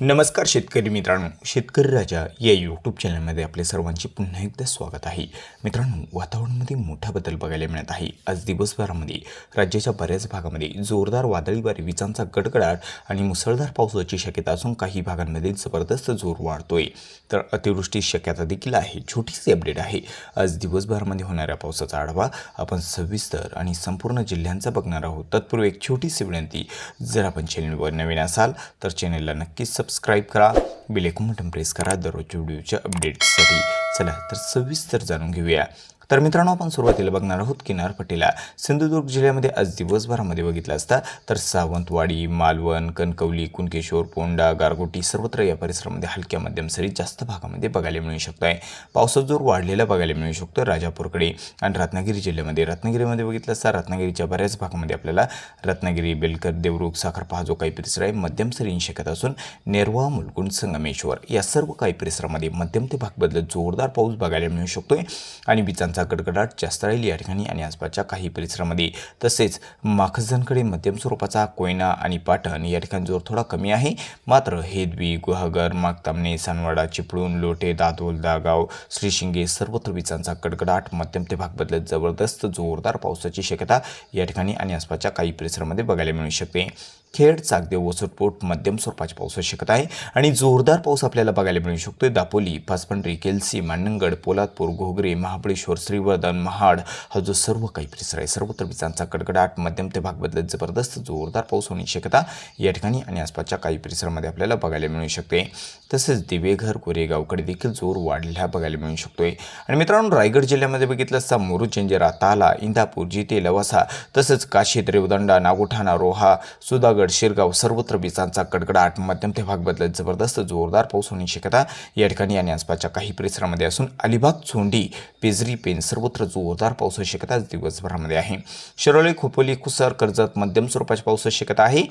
नमस्कार शेतकरी मित्रांनो. शेतकरी राजा या यूट्यूब चॅनलमध्ये आपले सर्वांचे पुन्हा एकदा स्वागत आहे. मित्रांनो वातावरणामध्ये मोठा बदल बघायला मिळत आहे. आज दिवसभरामध्ये राज्याच्या बऱ्याच भागामध्ये जोरदार वादळी वारे विजांचा गडगडाट आणि मुसळधार पावसाची शक्यता असून काही भागांमध्ये जबरदस्त जोर वाढतोय. तर अतिवृष्टी शक्यता देखील आहे. छोटीशी अपडेट आहे. आज दिवसभरामध्ये होणाऱ्या पावसाचा आढावा आपण सविस्तर आणि संपूर्ण जिल्ह्यांचा बघणार आहोत. तत्पूर्वी एक छोटीशी विनंती. जर आपण चॅनलवर नवीन असाल तर चॅनलला नक्कीच सबस्क्राईब करा. बेलेकून बटन प्रेस करा. दररोजच्या व्हिडिओच्या अपडेट्ससाठी चला तर सविस्तर जाणून घेऊया. तर मित्रांनो आपण सुरुवातीला बघणार आहोत किनारपट्टीला सिंधुदुर्ग जिल्ह्यामध्ये आज दिवसभरामध्ये बघितलं असता तर सावंतवाडी मालवण कणकवली कुणकेश्वर पोंडा गारगोटी सर्वत्र या परिसरामध्ये हलक्या मध्यम सरी जास्त भागामध्ये बघायला मिळू शकतो आहे पावसाचा जोर वाढलेला बघायला मिळू शकतो राजापूरकडे. आणि रत्नागिरी जिल्ह्यामध्ये रत्नागिरीमध्ये बघितलं असता रत्नागिरीच्या बऱ्याच भागामध्ये आपल्याला रत्नागिरी बेलकर देवरुख साखरपहा जो काही परिसर आहे. मध्यम सरींची शक्यता असून नेरवा मुलकुंड संगमेश्वर या सर्व काही परिसरामध्ये मध्यम ते भाग बदलत जोरदार पाऊस बघायला मिळू शकतोय. आणि विजांचा गडगडाट जास्त राहील या ठिकाणी आणि आसपासच्या काही परिसरामध्ये. तसेच माखजनकडे मध्यम स्वरूपाचा कोयना आणि पाटण या ठिकाणी जोर थोडा कमी आहे. मात्र हेदवी गुहागर मागतामणे सानवाडा चिपळूण लोटे दादोल दागाव श्रीशिंगे सर्वत्र विजांचा गडगडाट मध्यम ते भाग बदलत जबरदस्त जोरदार पावसाची शक्यता या ठिकाणी आणि आसपासच्या काही परिसरामध्ये बघायला मिळू शकते. खेड चाकदेव वसटपोट मध्यम स्वरूपाची असू शकत आहे. आणि जोरदार पाऊस आपल्याला बघायला मिळू शकतो दापोली पाचपंढरी केलसी मांडणगड पोलादपूर घोगरे महाबळेश्वर श्रीवर्धन महाड हा जो सर्व काही परिसर आहे सर्वत्र विजांचा कडकडाट मध्यम ते भाग बदलत जबरदस्त जोरदार पाऊस होण्याची शक्यता या ठिकाणी आणि आसपासच्या काही परिसरामध्ये आपल्याला बघायला मिळू शकते. तसेच दिवेघर कोरेगावकडे देखील जोर वाढलेला बघायला मिळू शकतोय. आणि मित्रांनो रायगड जिल्ह्यामध्ये बघितलं असता मुरुड जंजिरा ताला इंदापूर जिते लवासा तसंच काशी रेवदंडा नागोठाणा रोहा सुदाग सुधागड शिरगाव सर्वत्र विजांचा कडकडाट मध्यम ते भाग बदलत जबरदस्त जोरदार पाऊस होण्याची शक्यता या ठिकाणी आणि आसपासच्या काही परिसरामध्ये असून अलिबाग चोंडी पेजरी पेन सर्वत्र जोरदार पावसाची शक्यता दिवसभरामध्ये आहे. शिरोली खोपोली कुसर कर्जत मध्यम स्वरूपाची पावसाची शक्यता आहे.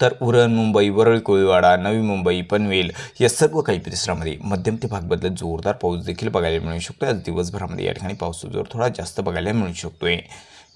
तर उरण मुंबई वरळी कोळीवाडा नवी मुंबई पनवेल या सर्व काही परिसरामध्ये मध्यम ते भाग बदलत जोरदार पाऊस देखील बघायला मिळू शकतो आज दिवसभरामध्ये या ठिकाणी पावसाचा जोर थोडा जास्त बघायला मिळू शकतोय.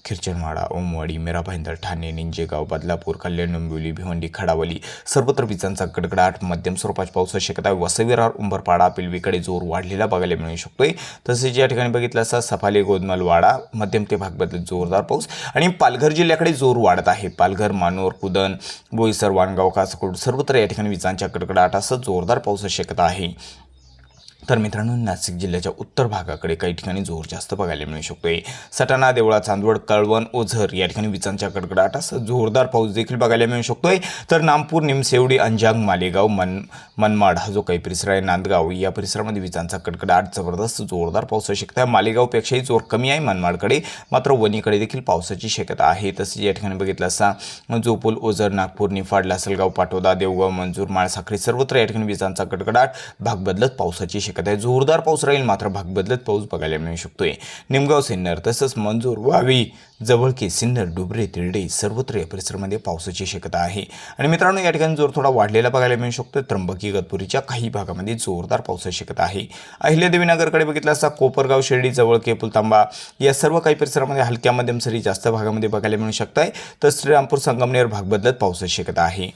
खिरचनवाडा ओमवाडी मेरा भाईंदर ठाणे निंजेगाव बदलापूर कल्याण डोंबिवली भिवंडी खडावली सर्वत्र विजांचा गडगडाट मध्यम स्वरूपाची पावसाची शक्यता आहे. उंबरपाडा पिलवीकडे जोर वाढलेला बघायला मिळू शकतोय. तसेच या ठिकाणी बघितलं असता सफाले गोदमलवाडा मध्यम ते भाग बदलत जोरदार पाऊस. आणि पालघर जिल्ह्याकडे जोर वाढत आहे. पालघर मानोर कुदन बोईसर वाणगाव कासकोड सर्वत्र या ठिकाणी विजांच्या गडगडाटासह जोरदार पावसाची शक्यता आहे. तर मित्रांनो नाशिक जिल्ह्याच्या उत्तर भागाकडे काही ठिकाणी जोर जास्त बघायला मिळू शकतोय. सटाणा देवळा चांदवड कळवण ओझर या ठिकाणी विजांच्या कडकडाटासह जोरदार पाऊस देखील बघायला मिळू शकतोय. तर नामपूर निमसेवडी अंजांग मालेगाव मन मनमाड हा जो काही परिसर आहे नांदगाव या परिसरामध्ये विजांचा कडकडाट जबरदस्त जोरदार पावसाची शक्यता आहे मालेगावपेक्षाही जोर कमी आहे मनमाडकडे मात्र वणीकडे देखील पावसाची शक्यता आहे. तसेच या ठिकाणी बघितलं असता जोपूल ओझर नागपूर निफाड लासलगाव पाटोदा देवगाव मंजूर माळसाखळी सर्वत्र या ठिकाणी विजांचा कडकडाट. भाग बदलत पावसाची शक्यता आहे जोरदार पाऊस राहील मात्र भाग बदलत पाऊस बघायला मिळू शकतोय. निमगाव सिन्नर तसंच मंजूर वावी जवळके सिन्नर डुबरे तिरडे सर्वत्र या परिसरामध्ये पावसाची शक्यता आहे. आणि मित्रांनो या ठिकाणी जोर थोडा वाढलेला बघायला मिळू शकतो त्र्यंबकी गतपुरीच्या काही भागामध्ये जोरदार पावसाची शक्यता आहे. अहिल्यादेवीनगरकडे बघितलं असता कोपरगाव शिर्डी जवळके पुलतांबा या सर्व काही परिसरामध्ये हलक्या मध्यम सरी जास्त भागामध्ये बघायला मिळू शकत आहे तर श्रीरामपूर संगमनेर भाग बदलत पावसाची शक्यता आहे.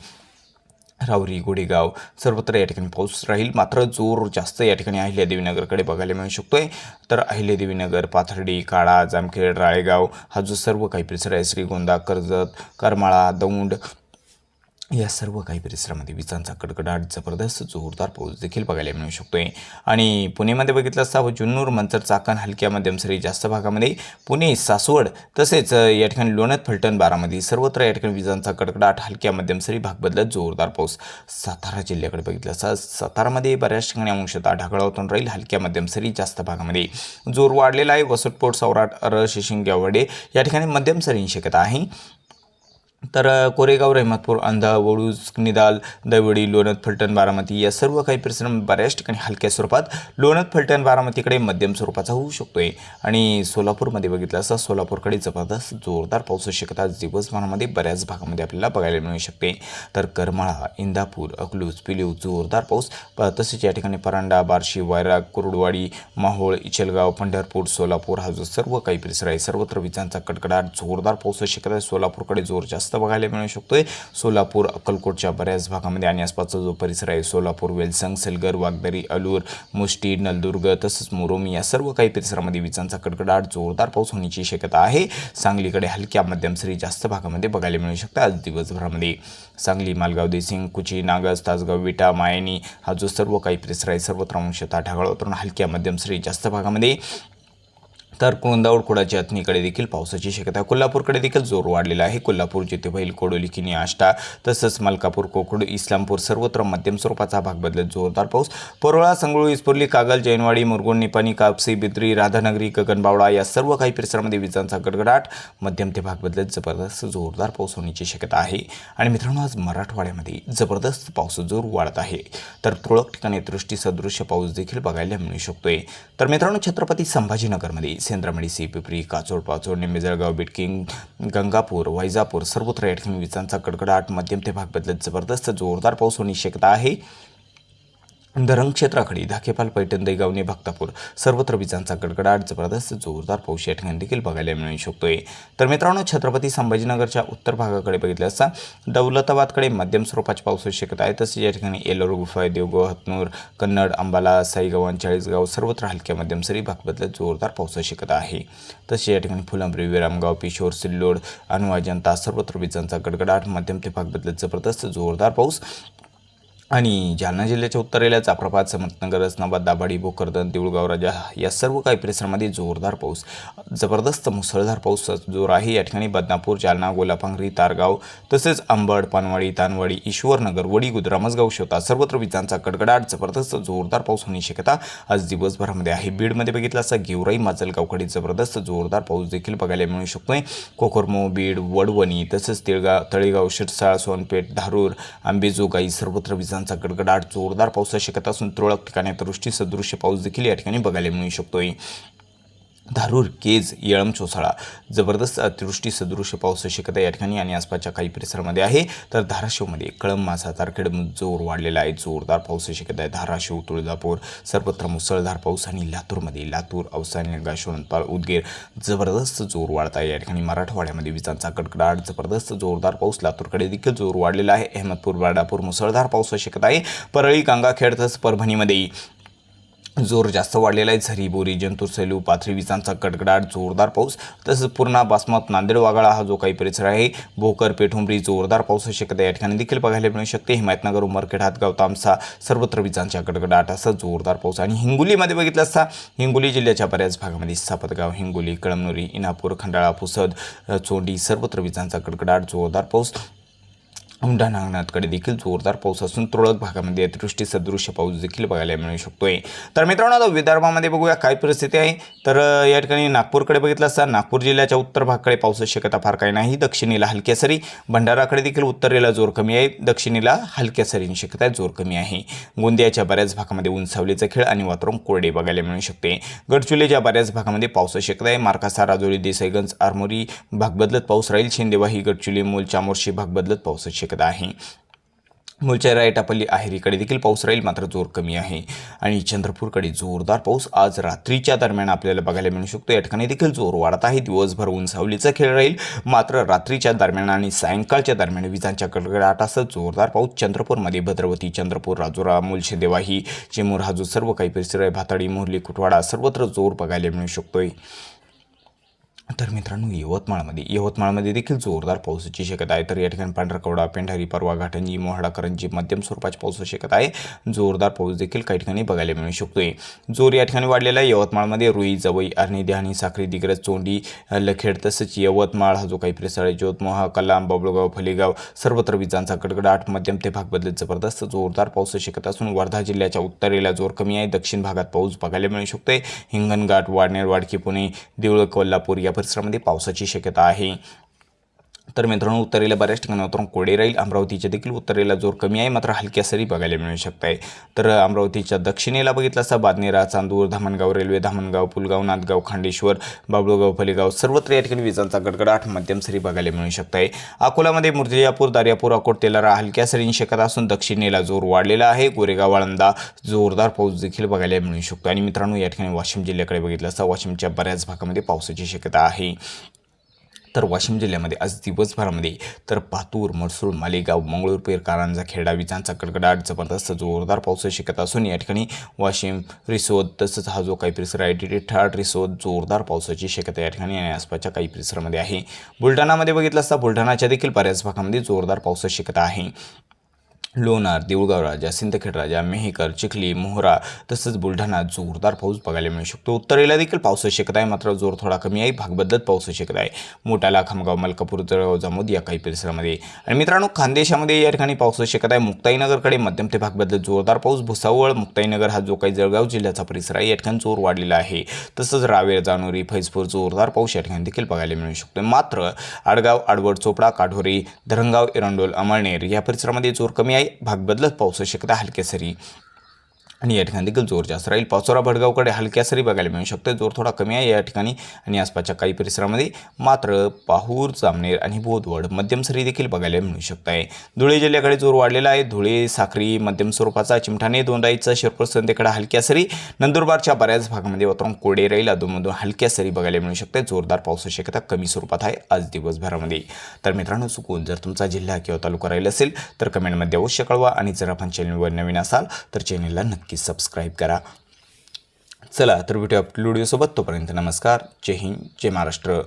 रावरी गोडेगाव सर्वत्र या ठिकाणी पाऊस राहील. मात्र जोर जास्त या ठिकाणी अहिल्यादेवीनगरकडे बघायला मिळू शकतोय. तर अहिल्यादेवीनगर पाथर्डी काळा जामखेड राळेगाव हा जो सर्व काही परिसर आहे श्रीगोंदा कर्जत करमाळा दौंड या सर्व काही परिसरामध्ये विजांचा कडकडाट जबरदस्त जोरदार पाऊस देखील बघायला मिळू शकतोय. आणि पुणेमध्ये बघितलं असता हो, जुन्नूर मंचर चाकण हलक्या मध्यम सरी जास्त भागामध्ये पुणे सासवड तसेच या ठिकाणी लोणत फलटण बारामध्ये सर्वत्र या ठिकाणी विजांचा कडकडाट हलक्या मध्यम सरी भाग बदलत जोरदार पाऊस. सातारा जिल्ह्याकडे बघितलं असता सातारामध्ये बऱ्याच ठिकाणी अंशतः ढगाळातून राहील हलक्या मध्यम सरी जास्त भागामध्ये. जोर वाढलेला आहे वसटपोट सौराट अर शिशिंग गावडे या ठिकाणी मध्यम सरींची शक्यता आहे. तर कोरेगाव रहमतपूर अंधा वडूज निदाल दवडी लोणत फलटण बारामती या सर्व काही परिसरामध्ये बऱ्याच ठिकाणी हलक्या स्वरूपात लोणत फलटण बारामतीकडे मध्यम स्वरूपाचा होऊ शकतोय. आणि सोलापूरमध्ये बघितलं असता सोलापूरकडे जबरदस्त जोरदार पावसाची शक्यता दिवसभरामध्ये बऱ्याच भागामध्ये आपल्याला बघायला मिळू शकते. तर करमाळा इंदापूर अकलूज पिलीव जोरदार पाऊस. प- तसेच या ठिकाणी परांडा बार्शी वैराग कुरुडवाडी माहोळ इचलगाव पंढरपूर सोलापूर हा जो सर्व काही परिसर आहे सर्वत्र विजांचा कडकडाट जोरदार पावसाची शक्यता आहे. सोलापूरकडे जोर जास्त जास्त बघायला मिळू शकतोय. सोलापूर अक्कलकोटच्या बऱ्याच भागामध्ये आणि आसपासचा जो परिसर आहे सोलापूर वेलसंग सलगर वागदरी अलूर मुष्टी नलदुर्ग तसंच मुरोमी या सर्व काही परिसरामध्ये विजांचा कडकडाट जोरदार पाऊस होण्याची शक्यता आहे. सांगलीकडे हलक्या मध्यम सरी जास्त भागामध्ये बघायला मिळू शकतं आज दिवसभरामध्ये. सांगली मालगाव देसिंग कुची नागस तासगाव विटा मायनी हा जो सर्व काही परिसर आहे सर्वत्र अंशतः ढगाळ उतरून हलक्या मध्यम सरी जास्त भागामध्ये तर कुंदावड कुडाच्या देखील पावसाची शक्यता. आहे. कोल्हापूरकडे देखील जोर वाढलेला आहे. कोल्हापूर जितेबैल कोडोली किनी आष्टा तसंच मलकापूर कोकड इस्लामपूर सर्वत्र मध्यम स्वरूपाचा भाग बदलत जोरदार पाऊस. परोळा संगळू इस्पुर्ली कागल जैनवाडी मुरगुण निपाणी कापसी बिद्री राधानगरी गगनबावडा या सर्व काही परिसरामध्ये विजांचा गडगडाट. मध्यम ते भाग बदलत जबरदस्त जोरदार पाऊस होण्याची शक्यता आहे. आणि मित्रांनो आज मराठवाड्यामध्ये जबरदस्त पाऊस जोर वाढत आहे. तर तुरळक ठिकाणी दृष्टीसदृश्य पाऊस देखील बघायला मिळू शकतोय. तर मित्रांनो छत्रपती संभाजीनगरमध्ये सेंद्रामणी सी पिपरी काचोड पाचोड निंबेजळगाव बिटकिंग गंगापूर वैजापूर सर्वत्र या ठिकाणी विजांचा कडकडाट मध्यम ते भाग बदलत जबरदस्त जोरदार पाऊस होण्याची शक्यता आहे. धरण क्षेत्राकडे धाकेपाल पैठण दैगावणे भक्तापूर सर्वत्र विजांचा गडगडाट जबरदस्त जोरदार पाऊस या ठिकाणी देखील बघायला मिळू शकतोय. तर मित्रांनो छत्रपती संभाजीनगरच्या उत्तर भागाकडे बघितलं असता दौलताबादकडे मध्यम स्वरूपाची पावसाची शक्यता आहे. तसेच या ठिकाणी एलोर गुफा देवगाव हतनूर कन्नड अंबाला साईगावन चाळीसगाव सर्वत्र हलक्या मध्यम सरी भाग जोरदार पावसाची शक्यता आहे. तसे या ठिकाणी फुलंब्री विरामगाव पिशोर सिल्लोड अनुवा जनता सर्वत्र विजांचा गडगडाट मध्यम ते भाग बदलत जबरदस्त जोरदार पाऊस आणि जालना जिल्ह्याच्या उत्तरेला चाप्रपात समर्थनगर रत्नाबाद दाभाडी भोकरदन देऊळगाव राजा या सर्व काही परिसरामध्ये जोरदार पाऊस जबरदस्त मुसळधार पाऊस जोर आहे या ठिकाणी बदनापूर जालना गोलापांगरी तारगाव तसेच अंबड पानवाडी तानवाडी ईश्वरनगर वडी रामसगाव शेवता सर्वत्र विजांचा कडकडाट जबरदस्त जोरदार पाऊस होण्याची शक्यता आज दिवसभरामध्ये आहे. बीडमध्ये बघितलं असता गेवराई माजलगावकडे जबरदस्त जोरदार पाऊस देखील बघायला मिळू शकतोय. कोकरमो बीड वडवणी तसेच तिळगाव तळेगाव शिरसाळ सोनपेठ धारूर आंबेजोगाई सर्वत्र विजा विजांचा गडगडाट जोरदार पावसाची शक्यता असून तुरळक ठिकाणी दृष्टी सदृश्य पाऊस देखील या ठिकाणी बघायला मिळू शकतोय. धारूर केज येळम चोसाळा. जबरदस्त अतिवृष्टी सदृश्य पावसाची शक्यता या ठिकाणी आणि आसपासच्या काही परिसरामध्ये आहे. तर धाराशिवमध्ये कळंब मासा तारखेड जोर वाढलेला आहे. जोरदार पावसाची शक्यता आहे धाराशिव तुळजापूर सर्वत्र मुसळधार पाऊस आणि लातूरमध्ये लातूर अवसानी गाशोनपाल उदगीर जबरदस्त जोर वाढत आहे. या ठिकाणी मराठवाड्यामध्ये विजांचा कडकडाट जबरदस्त जोरदार पाऊस. लातूरकडे देखील जोर वाढलेला आहे. अहमदपूर बाडापूर मुसळधार पावसाची शक्यता आहे. परळी गंगाखेड तसंच परभणीमध्ये जोर जास्त वाढलेला आहे. झरी बोरी जंतूर सेलू पाथरी विजांचा कडकडाट जोरदार पाऊस तसंच पूर्णा बासमत नांदेड वागाळा हा जो काही परिसर आहे भोकर पेठुंबरी जोरदार पाऊस शक्यता या ठिकाणी देखील बघायला मिळू शकते. हिमायतनगर उमरखेड हातगाव तामसा सर्वत्र विजांच्या कडकडाट असा जोरदार पाऊस. आणि हिंगोलीमध्ये बघितलं असता हिंगोली जिल्ह्याच्या बऱ्याच भागामध्ये सापतगाव हिंगोली कळमनुरी इनापूर खंडाळा पुसद चोंडी सर्वत्र विजांचा कडकडाट जोरदार पाऊस. औंढा नागनाथकडे देखील जोरदार पाऊस असून तुरळक भागामध्ये अतिवृष्टी सदृश्य पाऊस देखील बघायला मिळू शकतोय. तर मित्रांनो आता विदर्भामध्ये बघूया काय परिस्थिती आहे. तर या ठिकाणी नागपूरकडे बघितलं असता नागपूर जिल्ह्याच्या उत्तर भागाकडे पावसाची शक्यता फार काही नाही. दक्षिणेला हलक्या सरी भंडाराकडे देखील उत्तरेला जोर कमी आहे. दक्षिणेला हलक्या सरींची शक्यता आहे, जोर कमी आहे. गोंदियाच्या बऱ्याच भागामध्ये उंचावलीचा खेळ आणि वातावरण कोरडे बघायला मिळू शकते. गडचिरोलीच्या बऱ्याच भागामध्ये पावसाची शक्यता आहे. मार्कासा राजोरी देसाईगंज आरमोरी भाग बदलत पाऊस राहील. शिंदेवाही गडचिरोली मूल चामोर्शी भाग बदलत पावसाची शक्यता आहे. मुलच्या रायटापल्ली आहेरीकडे देखील पाऊस राहील मात्र जोर कमी आहे. आणि चंद्रपूरकडे जोरदार पाऊस आज रात्रीच्या दरम्यान आपल्याला बघायला मिळू शकतो. या ठिकाणी देखील जोर वाढत आहे. दिवसभर उंचावलीचा सावलीचा खेळ राहील मात्र रात्रीच्या दरम्यान आणि सायंकाळच्या दरम्यान विजांच्या कडकडाटासह जोरदार पाऊस चंद्रपूरमध्ये. भद्रवती चंद्रपूर राजुरा मुलशे देवाही चिमूर हाजू सर्व काही परिसर आहे भाताडी मोरली कुटवाडा सर्वत्र जोर बघायला मिळू शकतोय. तर मित्रांनो यवतमाळमध्ये यवतमाळमध्ये देखील जोरदार पावसाची शक्यता आहे. तर या ठिकाणी पांढरकवडा पेंढारी परवा घाटंजी मोहाडा करंजी मध्यम स्वरूपाची पाऊस शक्यता आहे. जोरदार पाऊस देखील काही ठिकाणी बघायला मिळू शकतोय. जोर या ठिकाणी वाढलेला आहे. यवतमाळमध्ये रुई जवई अर्णी देहाणी साखरी दिग्रज चोंडी लखेड तसेच यवतमाळ हा जो काही परिसर आहे ज्योतमोहा कलाम बाबळगाव फलेगाव सर्वत्र विजांचा कडकडाट मध्यम ते भाग बदलत जबरदस्त जोरदार पाऊस शक्यता असून वर्धा जिल्ह्याच्या उत्तरेला जोर कमी आहे. दक्षिण भागात पाऊस बघायला मिळू शकतोय. हिंगणघाट वाडनेर वाडकी पुणे देऊळ कोल्हापूर या परिसरामध्ये पावसाची शक्यता आहे. तर मित्रांनो उत्तरेला बऱ्याच ठिकाणी वातावरण कोरडे राहील. अमरावतीच्या देखील उत्तरेला जोर कमी आहे. मात्र हलक्या सरी बघायला मिळू शकत आहे तर अमरावतीच्या दक्षिणेला बघितलं असता बादनेरा चांदूर धामणगाव रेल्वे धामणगाव पुलगाव नांदगाव खांडेश्वर बाबळगाव फलेगाव सर्वत्र या ठिकाणी विजांचा गडगडाट मध्यम सरी बघायला मिळू शकत आहे अकोलामध्ये मुर्तिजापूर दार्यापूर अकोट तेलारा हलक्या सरींची शक्यता असून दक्षिणेला जोर वाढलेला आहे. गोरेगाव आळंदा जोरदार पाऊस देखील बघायला मिळू शकतो. आणि मित्रांनो या ठिकाणी वाशिम जिल्ह्याकडे बघितलं असता वाशिमच्या बऱ्याच भागामध्ये पावसाची शक्यता आहे. तर वाशिम जिल्ह्यामध्ये आज दिवसभरामध्ये तर पातूर मरसूळ मालेगाव मंगळूरपेर कारंजा खेडा विजांचा कडकडाट जबरदस्त जोरदार पाऊस शिकत असून या ठिकाणी वाशिम रिसोद तसंच हा जो काही परिसर आहे तिथे ठाट रिसोद जोरदार पावसाची शक्यता या ठिकाणी आणि आसपासच्या काही परिसरामध्ये आहे. बुलढाणामध्ये बघितलं असता बुलढाणाच्या देखील बऱ्याच भागामध्ये जोरदार पावसाची शक्यता आहे. लोणार देऊळगाव राजा सिंदखेड राजा मेहकर चिखली मोहरा तसंच बुलढाणा जोरदार पाऊस बघायला मिळू शकतो. उत्तरेला देखील पावसाची शक्यता आहे मात्र जोर थोडा कमी आहे. भाग बदलत पावसाची शक्यता आहे. मोठाला खामगाव मलकापूर जळगाव जामोद या काही परिसरामध्ये. आणि मित्रांनो खानदेशामध्ये या ठिकाणी पावसाची शक्यता आहे. मुक्ताईनगरकडे मध्यम ते भाग बदलत जोरदार पाऊस भुसावळ मुक्ताईनगर हा जो काही जळगाव जिल्ह्याचा परिसर आहे या ठिकाणी जोर वाढलेला आहे. तसंच रावेर जानोरी फैजपूर जोरदार पाऊस या ठिकाणी देखील बघायला मिळू शकतो. मात्र आडगाव आडवड चोपडा काठोरी धरणगाव एरंडोल अमळनेर या परिसरामध्ये जोर कमी आहे. भाग बदलत पावसाची शक्यता हलक्या सरी आणि या ठिकाणी देखील जोर जास्त राहील. पाचोरा भडगावकडे हलक्या सरी बघायला मिळू शकते. जोर थोडा कमी आहे. या ठिकाणी आणि आसपासच्या काही परिसरामध्ये मात्र पाहूर जामनेर आणि बोधवड मध्यम सरी देखील बघायला मिळू शकत आहे. धुळे जिल्ह्याकडे जोर वाढलेला आहे. धुळे साखरी मध्यम स्वरूपाचा चिमठाणे दोंडाईचा शिरपूर संध्याकडे हलक्या सरी. नंदुरबारच्या बऱ्याच भागामध्ये वातावरण कोडे राहील. अधूनमधून हलक्या सरी बघायला मिळू शकते. जोरदार पावसाची शक्यता कमी स्वरूपात आहे आज दिवसभरामध्ये. तर मित्रांनो चुकून जर तुमचा जिल्हा किंवा तालुका राहील असेल तर कमेंटमध्ये अवश्य कळवा. आणि जर आपण चॅनलवर नवीन असाल तर चॅनलला नक्की सबस्क्राईब करा. चला तर व्हिडिओ आपल्या व्हिडिओसोबत तोपर्यंत नमस्कार. जय हिंद जय महाराष्ट्र.